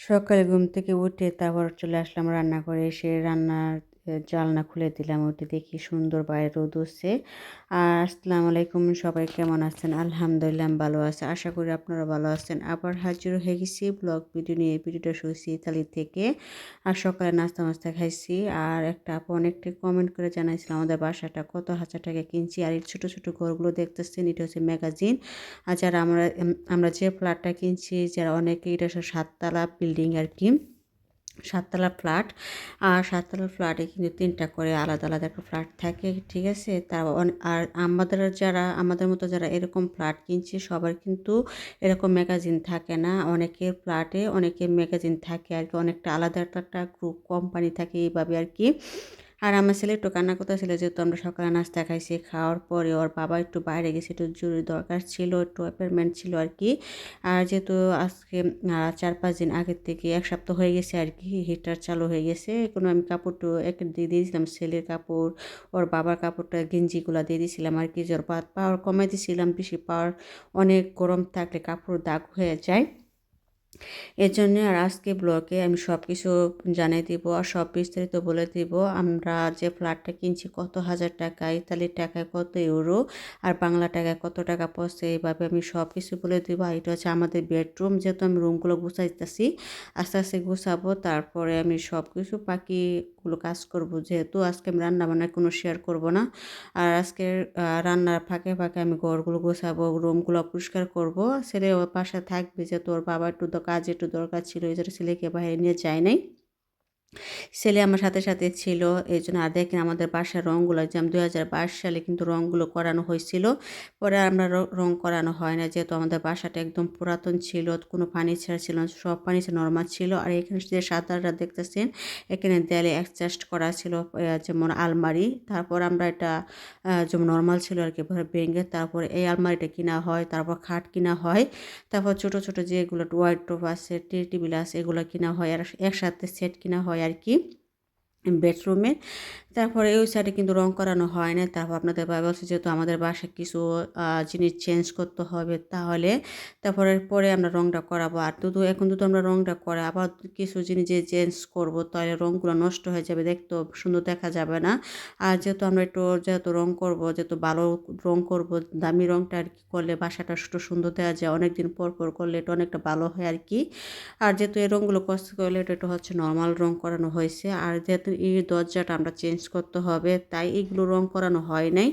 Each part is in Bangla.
সকালে ঘুম থেকে উঠে তারপর চলে আসলাম রান্না করে এসে রান্নার জালনা খুলে দিলাম, ওটি দেখি সুন্দর বাইরে রোদ উঠছে। আর আসসালামু আলাইকুম, সবাই কেমন আছেন? আলহামদুলিল্লাহ, ভালো আছে। আশা করি আপনারা ভালো আছেন। আবার হাজির হয়ে গেছি ব্লগ ভিডিও নিয়ে। ভিডিওটা শুয়েছি ইতালি থেকে। আর সকালে নাস্তা নাস্তা খাইছি। আর একটা আপু অনেকটা কমেন্ট করে জানাইছিলাম আমাদের বাসাটা কত হাজার টাকা কিনছি। আর এই ছোটো ছোটো ঘরগুলো দেখতেছেন, এটা হচ্ছে ম্যাগাজিন আর যারা আমরা আমরা যে ফ্ল্যাটটা কিনছি, যারা অনেকে এটা হচ্ছে সাততলা বিল্ডিং আর কি। সাততলা ফ্ল্যাট। আর সাততলা ফ্ল্যাটে কিন্তু তিনটা করে আলাদা আলাদা একটা ফ্ল্যাট থাকে, ঠিক আছে? তা আর আমাদের যারা, আমাদের মতো যারা এরকম ফ্ল্যাট কিনছে, সবার কিন্তু এরকম ম্যাগাজিন থাকে না। অনেকের ফ্ল্যাটে অনেকের ম্যাগাজিন থাকে আর কি। অনেকটা আলাদা একটা গ্রুপ কোম্পানি থাকে এইভাবে আর কি। আর আমার ছেলে একটু কান্না করতে করতেছিল যেহেতু আমরা সকালে নাস্তা খাইছি, খাওয়ার পরে ওর বাবা একটু বাইরে গেছে, একটু জরুরি দরকার ছিল, একটু অ্যাপয়েন্টমেন্ট ছিল আর কি। আর যেহেতু আজকে চার পাঁচ দিন আগের থেকে এক সপ্তাহ হয়ে গেছে আর কি হিটার চালু হয়ে গেছে। কোনো আমি কাপড়টা এক দিয়ে দিয়েছিলাম, ছেলের কাপড়, ওর বাবার কাপড়টা, গেঞ্জিগুলো দিয়ে দিয়েছিলাম আর কি জ্বর পাওয়ার কমাই দিয়েছিলাম, বেশি পাওয়ার অনেক গরম থাকলে কাপড় দাগ হয়ে যায়। এর জন্য আর আজকে ব্লগে আমি সব কিছু জানিয়ে দিব আর সব বিস্তারিত বলে দিব। আমরা যে ফ্ল্যাটটা কিনছি কত হাজার টাকা ইতালির টাকায় কত ইউরো আর বাংলা টাকায় কত টাকা পড়ছে এইভাবে আমি সব কিছু বলে দিব। আর এটা হচ্ছে আমাদের বেডরুম, যেহেতু আমি রুমগুলো গুছাইতেছি, আস্তে আস্তে গুছাবো, তারপরে আমি সব কিছু বাকিগুলো কাজ করব। যেহেতু আজকে আমি রান্না বান্নায় কোনো শেয়ার করব না, আর আজকে রান্নার ফাঁকে ফাঁকে আমি ঘরগুলো গোছাবো, রুমগুলো পরিষ্কার করব। ছেলে ওর পাশে থাকবে, যেহেতু ওর বাবা একটু কাজে একটু দরকার ছিল এই জন্য ছেলেকে বাইরে নিয়ে যায় নাই। ছেলে আমার সাথে সাথে ছিল এই জন্য আর দেখেন আমাদের বাসার রঙগুলো যে দু হাজার সালে কিন্তু রঙগুলো করানো হয়েছিল। পরে আমরা রং করানো হয় না, যেহেতু আমাদের বাসাটা একদম পুরাতন ছিল, কোনো ফার্নিচার ছিল না, সব ফার্নিচার নর্মাল ছিল। আর এখানে যে সাদাটা দেখতেছেন, এখানে দেয়ালে অ্যাডজাস্ট করা ছিল যেমন আলমারি, তারপর আমরা এটা যেমন নর্মাল ছিল আর কি ভেঙে তারপর এই আলমারিটা কিনা হয়, তারপর খাট কিনা হয়, তারপর ছোট ছোট যেগুলো ওয়াইড্রোপ আছে, টেবিল আছে, এগুলো কিনা হয়, আর একসাথে সেট কিনা হয়। আর কি বেডরুমের তারপরে ওই সাইডে কিন্তু রং করানো হয় না। তারপর আপনাদের বাবা বলছে যেহেতু আমাদের বাসায় কিছু জিনিস চেঞ্জ করতে হবে তাহলে। তারপরে পরে আমরা রংটা করাবো। আর দুধু এখন দুধু আমরা রংটা করে, আবার কিছু জিনিস যে চেঞ্জ করব, তাহলে রংগুলো নষ্ট হয়ে যাবে। দেখতে সুন্দর দেখা যাবে না। আর যেহেতু আমরা একটু, যেহেতু রং করব, যেহেতু ভালো রং করব, দামি রংটা আর কি করলে বাসাটা একটু সুন্দর দেওয়া যায়। অনেক দিন পর পর করলে এটা অনেকটা ভালো হয় আর কি। আর যেহেতু এই রঙগুলো কষ্ট করলে এটা একটু হচ্ছে নর্মাল রং করানো হয়েছে। আর যেহেতু এই দরজাটা আমরা চেঞ্জ করতে হবে, তাই এগুলো রং করানো হয় নাই।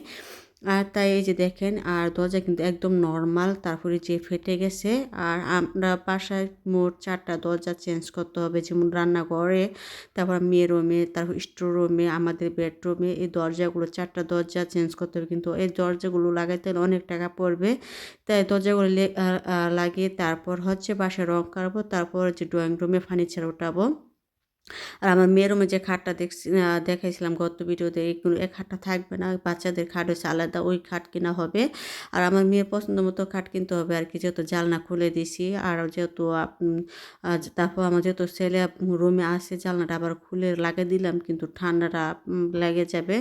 আর তাই এই যে দেখেন, আর দরজা কিন্তু একদম নর্মাল, তারপরে যে ফেটে গেছে, আর আমরা বাসায় মোট চারটা দরজা চেঞ্জ করতে হবে, যেমন রান্নাঘরে, তারপর মেয়ের রুমে, তারপর স্টোর রুমে, আমাদের বেডরুমে, এই দরজাগুলো, চারটা দরজা চেঞ্জ করতে হবে কিন্তু এই দরজাগুলো লাগাইতে হলে অনেক টাকা পড়বে। তাই দরজাগুলো লাগিয়ে তারপর হচ্ছে বাসায় রং করব, তারপর হচ্ছে ড্রয়িং রুমে ফার্নিচার উঠাবো আর আমার মেয়ের যে খাটটা দেখছি দেখাইছিলাম গত ভিডিওতে এইগুলো এক খাটটা থাকবে না, বাচ্চাদের খাট হচ্ছে আলাদা, ওই খাট কেনা হবে। আর আমার মেয়ের পছন্দ মতো খাট কিনতে হবে আর কি, যেহেতু জালনা খুলে দিছি, আর যেহেতু তারপর আমার যেহেতু ছেলে রুমে আসে জালনাটা আবার খুলে লাগিয়ে দিলাম, কিন্তু ঠান্ডাটা লেগে যাবে।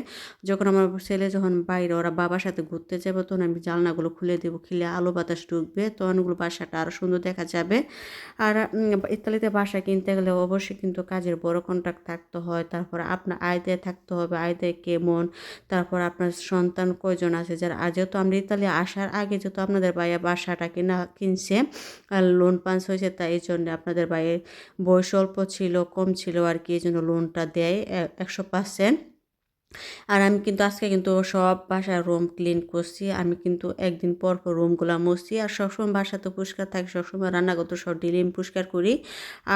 যখন আমার ছেলে যখন বাইরে, ওরা বাবার সাথে ঘুরতে যাবে, তখন আমি জালনাগুলো খুলে দেবো, খুলে আলো বাতাস ঢুকবে, তখন ওগুলো বাসাটা আরও সুন্দর দেখা যাবে। আর ইতালিতে বাসা কিনতে গেলে অবশ্যই কিন্তু কাজের আপনাদের বড় কন্ট্রাক্ট থাকতে হয়, তারপর আপনার আয়দায় থাকতে হবে আয়দায় কেমন তারপর আপনার সন্তান কয়জন আছে, যারা যেহেতু আমরা ইতালি আসার আগে যেহেতু আপনাদের ভাইয়া বাসাটা কিনা, কিনছে আর লোন পাঞ্চ হয়েছে, তাই এই জন্য আপনাদের ভাইয়ের বয়স অল্প ছিল, কম ছিল আর কি, এই জন্য লোনটা দেয় একশো পার্সেন্ট। আর আমি কিন্তু আজকে কিন্তু সব বাসার রুম ক্লিন করছি। আমি কিন্তু একদিন পর পর রুমগুলো মুছছি আর সবসময় বাসা তো পরিষ্কার থাকে, সবসময় রান্নাগত সব ডেলি আমি পরিষ্কার করি।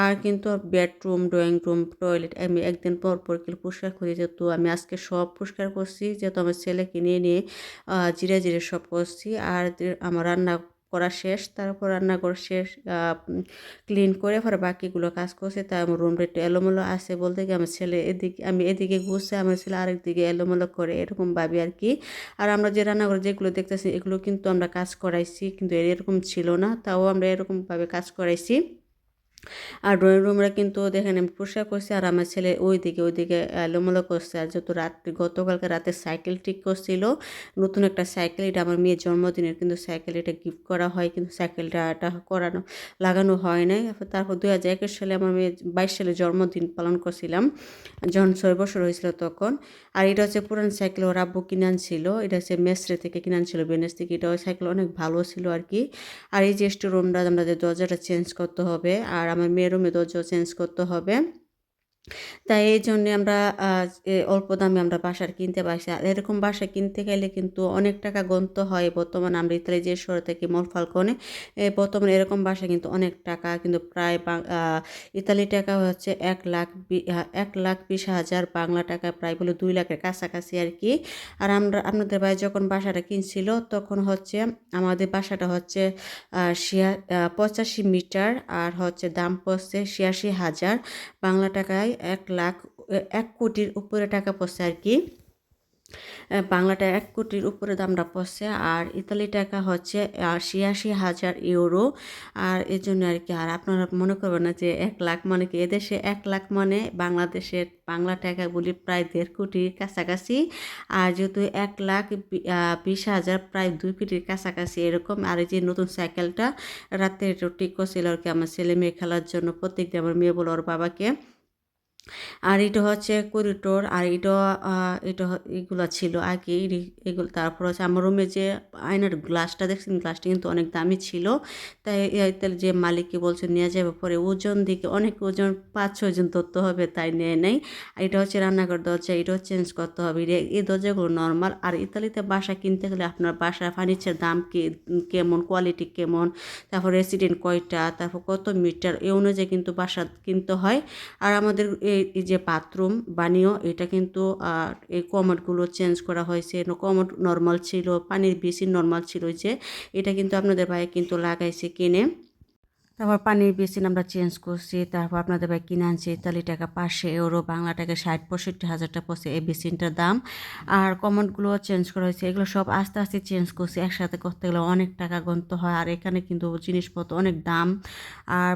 আর কিন্তু বেডরুম ড্রয়িং রুম টয়লেট আমি একদিন পর পর কিন্তু পরিষ্কার করি। যেহেতু আমি আজকে সব পরিষ্কার করছি, যেহেতু আমার ছেলেকে নিয়ে নিয়ে জিরে জিরে সব করছি। আর আমার রান্না করা শেষ, তারপর রান্নাঘর শেষ ক্লিন করে পরে বাকিগুলো কাজ করছে। আমার রুমটা একটু এলোমেলো আছে বলতে কি আমার ছেলে এদিকে, আমি এদিকে ঘুরছে, আমার ছেলে আরেক দিকে এলোমেলো করে এরকম ভাবি আর কি। আর আমরা যে রান্নাঘর যেগুলো দেখতেছি, এগুলো কিন্তু আমরা কাজ করাইছি, কিন্তু এরকম ছিল না, তাও আমরা এরকমভাবে কাজ করাইছি। আর ড্রয়িং রুমরা কিন্তু দেখেন আমি পরিষ্কার করছি আর আমার ছেলে ওই দিকে ওই দিকে করছে। আর যেহেতু রাত্রি গতকালকে রাতে সাইকেল ঠিক করছিল, নতুন একটা সাইকেল, এটা আমার মেয়ের জন্মদিনের কিন্তু সাইকেল, এটা গিফট করা হয় কিন্তু সাইকেলটা এটা করানো, লাগানো হয় নাই। তারপর দুই হাজার একুশ সালে আমার মেয়ে বাইশ সালে জন্মদিন পালন করছিলাম, যখন ছয় বছর হয়েছিল তখন। আর এটা হচ্ছে পুরান সাইকেল, ওর আব্বু কিনে আনছিল এটা হচ্ছে মেসরে থেকে কিনে আনছিল বেনেস থেকে। এটা ওই সাইকেল অনেক ভালো ছিল আর কি। আর এই যে স্টোর রুমটা আমাদের দরজাটা চেঞ্জ করতে হবে, আর আমার মেয়ের রুমে দরজা চেঞ্জ করতে হবে। তাই এই জন্যে আমরা অল্প দামে আমরা বাসার কিনতে পারছি। আর এরকম বাসা কিনতে গেলে কিন্তু অনেক টাকা গন্ত হয়। বর্তমানে আমরা ইতালি যে শহর থেকে, মল ফালকনে বর্তমানে এরকম বাসা কিন্তু অনেক টাকা। কিন্তু প্রায় ইতালি টাকা হচ্ছে এক লাখ এক লাখ বিশ হাজার বাংলা টাকা প্রায় বলে দুই লাখের কাছাকাছি আর কি। আর আমরা, আপনাদের ভাই যখন বাসাটা কিনছিল, তখন হচ্ছে আমাদের বাসাটা হচ্ছে পঁচাশি মিটার। আর হচ্ছে দাম পড়ছে ছিয়াশি হাজার বাংলা টাকায়। এক লাখ, এক কোটির উপরে টাকা পড়ছে আর কি। বাংলাটা এক কোটির উপরে দামটা পড়ছে আর ইতালি টাকা হচ্ছে ছিয়াশি হাজার ইউরো। আর এই জন্য আর কি, আর আপনারা মনে করবেন না যে এক লাখ মানে কি, এদেশে এক লাখ মানে বাংলাদেশের বাংলা টাকা বলি প্রায় দেড় কোটির কাছাকাছি। আর যেহেতু এক লাখ বিশ হাজার প্রায় দুই কোটির কাছাকাছি এরকম। আর এই যে নতুন সাইকেলটা, রাতে ঠিক করছিল আর কি, আমার ছেলে মেয়ে খেলার জন্য প্রত্যেকদিন আমার মেয়ে বলো ওর বাবাকে। আর এটা হচ্ছে করিডোর, আর এটা এটা এগুলো ছিল আগে। এগুলো, তারপর হচ্ছে আমার রুমে যে আয়নার গ্লাসটা দেখছেন গ্লাসটা কিন্তু অনেক দামি ছিল। তাই যে মালিককে বলছে, নিয়ে যাবে পরে ওজন দিকে, অনেক ওজন পাঁচ ছজন ধরতে হবে, তাই নেয় নেই। আর এটা হচ্ছে রান্নাঘর দরজা, এটাও চেঞ্জ করতে হবে। এই দরজাগুলো নর্মাল আর ইতালিতে বাসা কিনতে গেলে আপনার বাসা ফার্নিচার দাম কে, কেমন কোয়ালিটি কেমন, তারপর রেসিডেন্ট কয়টা, তারপর কত মিটার এই অনুযায়ী কিন্তু বাসা কিনতে হয়। আর আমাদের এই যে বাথরুম বানিও, এটা কিন্তু এই কমটগুলো চেঞ্জ করা হয়েছে। কমট নর্মাল ছিল, পানির বেশি নর্মাল ছিল যে, এটা কিন্তু আপনাদের ভাই কিন্তু লাগাইছে কিনে। তারপর পানির বেসিন আমরা চেঞ্জ করছি, তারপর আপনাদের ভাই কিনে আনছি ইতালি টাকা পাঁচশো ইউরো, বাংলা টাকা ষাট, পঁয়ষট্টি হাজার টাকা পড়ছে এই বেসিনটার দাম। আর কমেন্টগুলো চেঞ্জ করা হয়েছে, এগুলো সব আস্তে আস্তে চেঞ্জ করছি, একসাথে করতে গেলে অনেক টাকা গন্ত হয়। আর এখানে কিন্তু জিনিসপত্র অনেক দাম। আর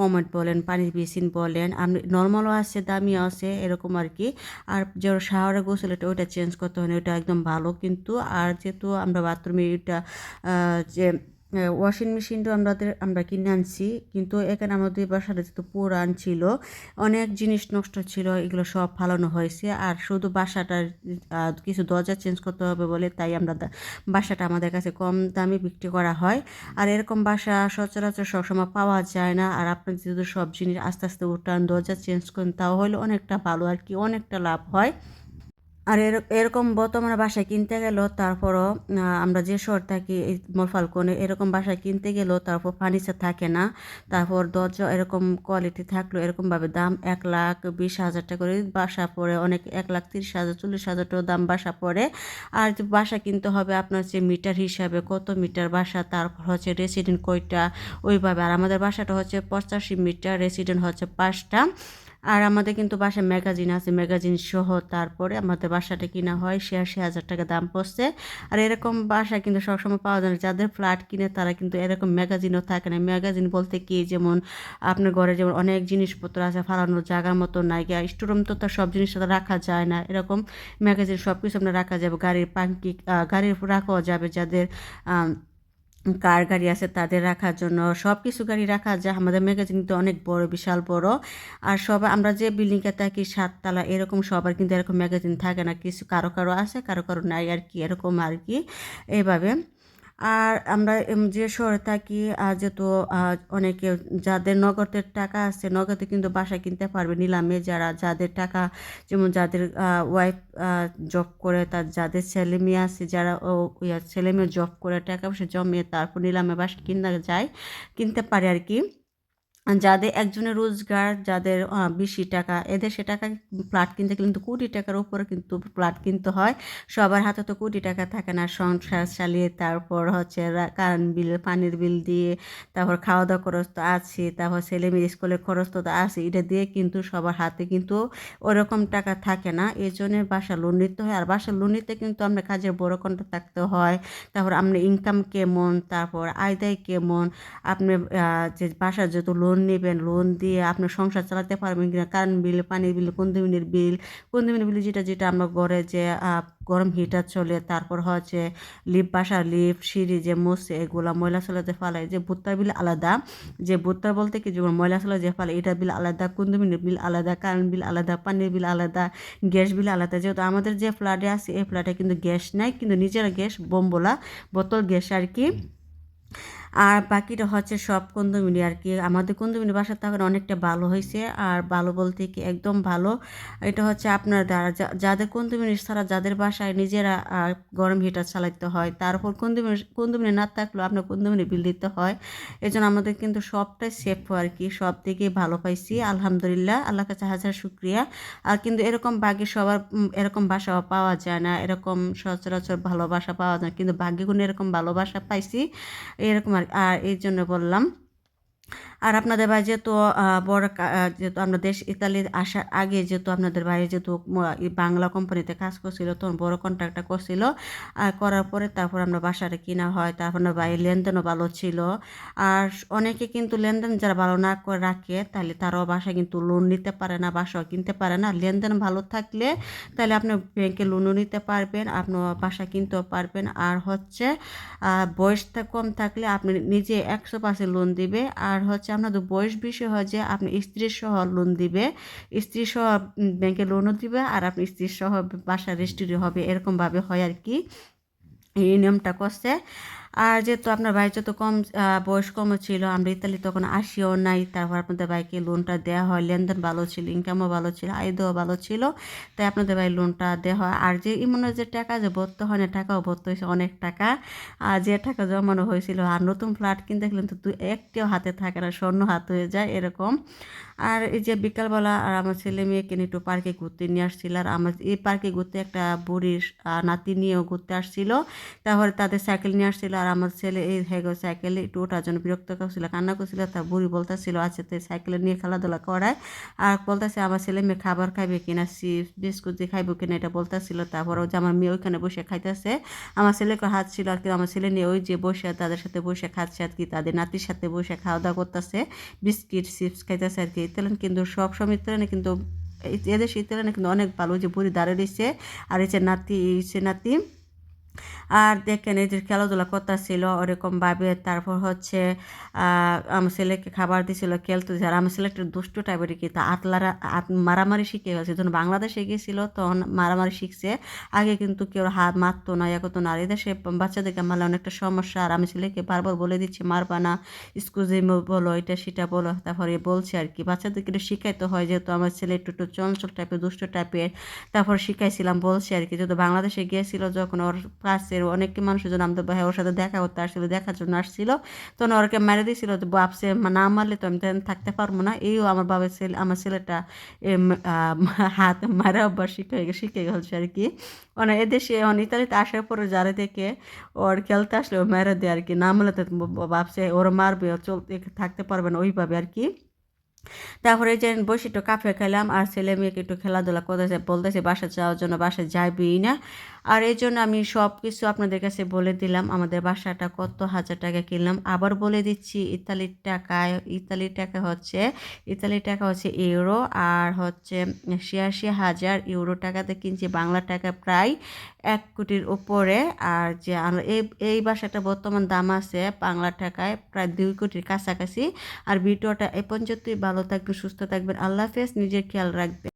কমেন্ট বলেন, পানির বেসিন বলেন, আপনি নর্মালও আছে, দামিও আছে, এরকম আর কি। আর যে শাওয়ারে গোসল, এটা, ওইটা চেঞ্জ করতে হয় ওইটা একদম ভালো। কিন্তু আর যেহেতু আমরা বাথরুমে ওইটা যে ওয়াশিং মেশিনটা আমাদের আমরা কিনে আনছি, কিন্তু এখানে আমাদের বাসাটা যেহেতু পুরান ছিল, অনেক জিনিস নষ্ট ছিল, এগুলো সব ফালানো হয়েছে। আর শুধু বাসাটার কিছু দরজা চেঞ্জ করতে হবে বলে তাই আমরা বাসাটা আমাদের কাছে কম দামে বিক্রি করা হয়। আর এরকম বাসা সচরাচর সবসময় পাওয়া যায় না। আর আপনার যেহেতু সব জিনিস আস্তে আস্তে উঠান, দরজা চেঞ্জ করেন তাও হলে অনেকটা ভালো আর কি, অনেকটা লাভ হয়। আর এরকম বর্তমানে বাসায় কিনতে গেলেও তারপরও আমরা যে শহর থাকি, এই মোরফালকনে এরকম বাসায় কিনতে গেলেও তারপর ফার্নিচার থাকে না। তারপর দরজা এরকম কোয়ালিটি থাকল এরকমভাবে দাম এক লাখ বিশ হাজার টাকা করে বাসা পড়ে, অনেক এক লাখ তিরিশ হাজার, চল্লিশ হাজার টাকা দাম বাসা পড়ে। আর বাসা কিনতে হবে আপনার যে মিটার হিসাবে, কত মিটার বাসা, তারপর হচ্ছে রেসিডেন্ট কয়টা, ওইভাবে। আর আমাদের বাসাটা হচ্ছে পঁচাশি মিটার রেসিডেন্ট হচ্ছে পাঁচটা। আর আমাদের কিন্তু বাসায় ম্যাগাজিন আছে, ম্যাগাজিন সহ তারপরে আমাদের বাসাটা কিনা হয় ছিয়াশি হাজার টাকা দাম পড়ছে। আর এরকম বাসা কিন্তু সবসময় পাওয়া যায় না। যাদের ফ্ল্যাট কিনে তারা কিন্তু এরকম ম্যাগাজিনও থাকে না। ম্যাগাজিন বলতে কি? যেমন আপনার ঘরে যেমন অনেক জিনিসপত্র আছে, ফালানোর জায়গার মতো নাই গিয়া স্টোরুম তো তার সব জিনিস রাখা যায় না। এরকম ম্যাগাজিন সব কিছু আপনার রাখা যাবে। গাড়ির পাঙ্কি গাড়ির রাখাও যাবে যাদের কার গাড়ি আছে তাদের রাখার জন্য সব কিছু গাড়ি রাখা যায় আমাদের ম্যাগাজিন কিন্তু অনেক বড়, বিশাল বড়। আর সব আমরা যে বিল্ডিংয়ে থাকি, সাততলা, এরকম সবার কিন্তু এরকম ম্যাগাজিন থাকে না। কিছু কারও কারও আছে, কারও কারও নাই আর কি, এরকম আর কি। এইভাবে আর আমরা যে শহরে থাকি, আর যেহেতু অনেকে যাদের নগদের টাকা আছে, নগদে কিন্তু বাসা কিনতে পারবে নিলামে। যারা যাদের টাকা, যেমন যাদের ওয়াইফ জব করে, তার যাদের ছেলে মেয়ে আছে, যারা ছেলে মেয়ে জব করে, টাকা পয়সা জমিয়ে তারপর নিলামে বাসা কিনতে যায়, কিনতে পারে আর কি। যাদের একজনের রোজগার, যাদের বেশি টাকা, এদের সে টাকা প্লাট কিনতে কিন্তু কোটি টাকার উপরে কিন্তু প্লাট কিনতে হয়। সবার হাতে তো কোটি টাকা থাকে না, সংসার চালিয়ে তারপর হচ্ছে কারেন্ট বিল পানির বিল দিয়ে, তারপর খাওয়া দাওয়া খরচ তো আছে তারপর ছেলে মেয়ে স্কুলের খরচ তো আছে, এটা দিয়ে কিন্তু সবার হাতে কিন্তু ওরকম টাকা থাকে না। এই জন্য বাসা লোন নিতে হয়, আর বাসা লোন নিতে কিন্তু আমরা কাজের বড় কন্ট্রাক্ট থাকতে হয়। তারপর আপনার ইনকাম কেমন, তারপর আয় দেয় কেমন আপনি যে বাসার যত লোন লোন নেবেন লোন দিয়ে আপনার সংসার চালাতে পারবেন কিনা কারেন্ট বিল পানির বিল কন্দমিনের বিল কন্দমিনের বিল যেটা যেটা আমরা ঘরে যে গরম হিটার চলে, তারপর হচ্ছে লিপ বাসা লিপ সিঁড়ি যে মুছে এগুলা ময়লা চলাতে ফালাই যে ভুট্টার বিল আলাদা, যে ভুট্টা বলতে কি যেমন ময়লা চলে যে ফালে, এটা বিল আলাদা কন্দমিনের বিল আলাদা কারেন্ট বিল আলাদা, পানির বিল আলাদা গ্যাস বিল আলাদা, যেহেতু আমাদের যে ফ্ল্যাটে আছে, এই ফ্ল্যাটে কিন্তু গ্যাস নাই, কিন্তু নিজেরা গ্যাস বোম্বলা, বোতল গ্যাস আর কি আর বাকিটা হচ্ছে সব কুন্দমিনি আর কি। আমাদের কুন্দমিনি বাসা তখন অনেকটা ভালো হয়েছে আর ভালো বলতে কি একদম ভালো। এটা হচ্ছে আপনার দ্বারা যাদের কুন্দমিনি ছাড়া যাদের বাসায় নিজেরা গরম হিটার চালাইতে হয় তারপর কুন্দমিনি কুন্দমিনি না থাকলেও আপনার কুন্দমিনি বিল দিতে হয়। এই জন্য আমাদের কিন্তু সবটাই সেফ আর কি, সব দিকেই ভালো পাইছি, আলহামদুলিল্লাহ আল্লাহ কাছে হাজার শুক্রিয়া। আর কিন্তু এরকম ভাগ্যে সবার এরকম বাসা পাওয়া যায় না, এরকম সচরাচর ভালোবাসা পাওয়া যায় না, কিন্তু ভাগ্যে এরকম ভালোবাসা পাইছি, এরকম আর আর এই জন্য বললাম। আর আপনাদের ভাই যেহেতু বড় যেহেতু আমরা দেশ ইতালি আসার আগে যেহেতু আপনাদের ভাই যেহেতু বাংলা কোম্পানিতে কাজ করছিল, তখন বড় কন্ট্রাক্টটা করছিল। আর করার পরে তারপর আমরা বাসাটা কিনা হয়, তারপর ভাই লেনদেনও ভালো ছিল। আর অনেকে কিন্তু লেনদেন যারা ভালো না করে রাখে, তাহলে তারাও বাসা কিন্তু লোন নিতে পারে না, বাসাও কিনতে পারে না। লেনদেন ভালো থাকলে তাহলে আপনি ব্যাংকে লোনও নিতে পারবেন, আপনি বাসা কিনতেও পারবেন। আর হচ্ছে বয়সটা কম থাকলে আপনি নিজে একশো পার্সেন্ট লোন দিবে। আর হচ্ছে আপনাদের বয়স বিষয় হয় যে আপনি স্ত্রী সহ লোন দিবে স্ত্রী সহ ব্যাংকে লোনও দিবে আর আপনি স্ত্রীর সহ বাসা রেজিস্ট্রি হবে, এরকমভাবে হয় আর কি। এই নিয়মটা করছে। আর যেহেতু আপনার ভাই যত কম বয়স কম ছিল, আমরা ইতালি তখন আসিও নাই। তারপর আপনাদের ভাইকে লোনটা দেওয়া হয়। লেনদেন ভালো ছিল ইনকামও ভালো ছিল আয়দাও ভালো ছিল। তাই আপনাদের ভাই লোনটা দেওয়া হয়। আর যে ইমনে যে টাকা যে ভর্তি হয় না, টাকাও ভর্তি হয়েছে অনেক টাকা। আর যে টাকা জমানো হয়েছিল, আর নতুন ফ্ল্যাট কিনতে গেলে তো একটিও হাতে থাকে না, স্বর্ণ হাত হয়ে যায় এরকম। আর এই যে বিকালবেলা আর আমার ছেলে মেয়েকে একটু পার্কে ঘুরতে নিয়ে আসছিল। আর আমার এই পার্কে ঘুরতে একটা বুড়ির নাতি নিয়েও ঘুরতে আসছিল। তারপরে তাদের সাইকেল নিয়ে আসছিল। আর আমার ছেলে এই হয়ে সাইকেলে একটু ওঠার জন্য বিরক্ত করছিল, কান্না করছিল তার বুড়ি বলতেছিল আচ্ছা তো সাইকেলে নিয়ে খেলাধুলা করায়। আর বলতেছে, আমার ছেলে মেয়ে খাবার খাইবে কিনা, চিপস, বিস্কুট দিয়ে খাইবো কিনা, এটা বলতেছিল। তারপর যে আমার মেয়ে ওইখানে বসে খাইতেছে। আমার ছেলেকে হাত ছিল আর কি, আমার ছেলে নিয়ে ওই যে বসে, তাদের সাথে বসে খাচ্ছে আর কি, তাদের নাতির সাথে বসে খাওয়া দাওয়া করতেছে, বিস্কিট, চিপস খাইতেছে আর কি। ইতালিয়ান কিন্তু সব সময়, ইতালিয়ানে কিন্তু এদেশে ইতালিয়ানে কিন্তু অনেক ভালো যে বুড়ি দাঁড়িয়ে দিচ্ছে আর এই যে নাতি সে নাতি আর দেখেন এই যে খেলাধুলা করতেছিল ওরকমভাবে তারপর হচ্ছে আমার ছেলেকে খাবার দিছিল, খেলতে। আর আমার ছেলে একটু দুষ্ট টাইপের কি, তা আতলারা মারামারি শিখে গেছে। যখন বাংলাদেশে গিয়েছিল তখন মারামারি শিখছে। আগে কিন্তু কেউ হাত মারতো না, ইয়া করতো না। আর এদেশে বাচ্চাদেরকে মারলে অনেকটা সমস্যা। আর আমি ছেলেকে বারবার বলে দিচ্ছি, মারবা না স্কুজে বলো, এটা সেটা বলো। তারপরে বলছে আর কি, বাচ্চাদেরকে একটু শিখাইতে হয়, যেহেতু আমার ছেলে একটু একটু চঞ্চল টাইপের দুষ্ট টাইপের তারপর শিখাইছিলাম, বলছে আর কি যেহেতু বাংলাদেশে গিয়েছিল যখন ওর কাছের অনেক মানুষজন আমাদের ভাই ওর সাথে দেখা করতে আসছিল, দেখার জন্য আসছিল। তখন ওরকে মেরে দিয়েছিল তো বাপসে না মারলে তো আমি থাকতে পারব না। এইও আমার বাবার ছেলে, আমার ছেলেটা হাত মারা অভ্যাস শিখে শিখে গেছে আর কি। মানে এদেশে ইতালিতে আসার পরে যারা দেখে ওর খেলতে আসলে ও মেরে দেয় আর কি। না মারলে তো ভাবছে ওর মারবে, ও চলতে থাকতে পারবে না ওইভাবে আর কি। তারপরে যে বসে একটু কাফে খেলাম, আর ছেলে মেয়েকে একটু খেলাধুলা করতেছে, বলতেছে বাসা যাওয়ার জন্য বাসায় যাবি না। আর এই জন্য আমি সব কিছু আপনাদের কাছে বলে দিলাম। আমাদের বাসাটা কত হাজার টাকা কিনলাম। আবার বলে দিচ্ছি, ইতালির টাকায়, ইতালির টাকা হচ্ছে, ইতালির টাকা হচ্ছে ইউরো আর হচ্ছে ছিয়াশি হাজার ইউরো টাকাতে কিনছি বাংলা টাকা প্রায় এক কোটির উপরে। আর যে এই এই বাসাটা বর্তমান দাম আছে বাংলা টাকায় প্রায় দুই কোটির কাছাকাছি। আর ভিডিওটা এ পর্যন্তই। ভালো থাকবেন, সুস্থ থাকবেন। আল্লাহ হাফেজ। নিজের খেয়াল রাখবেন।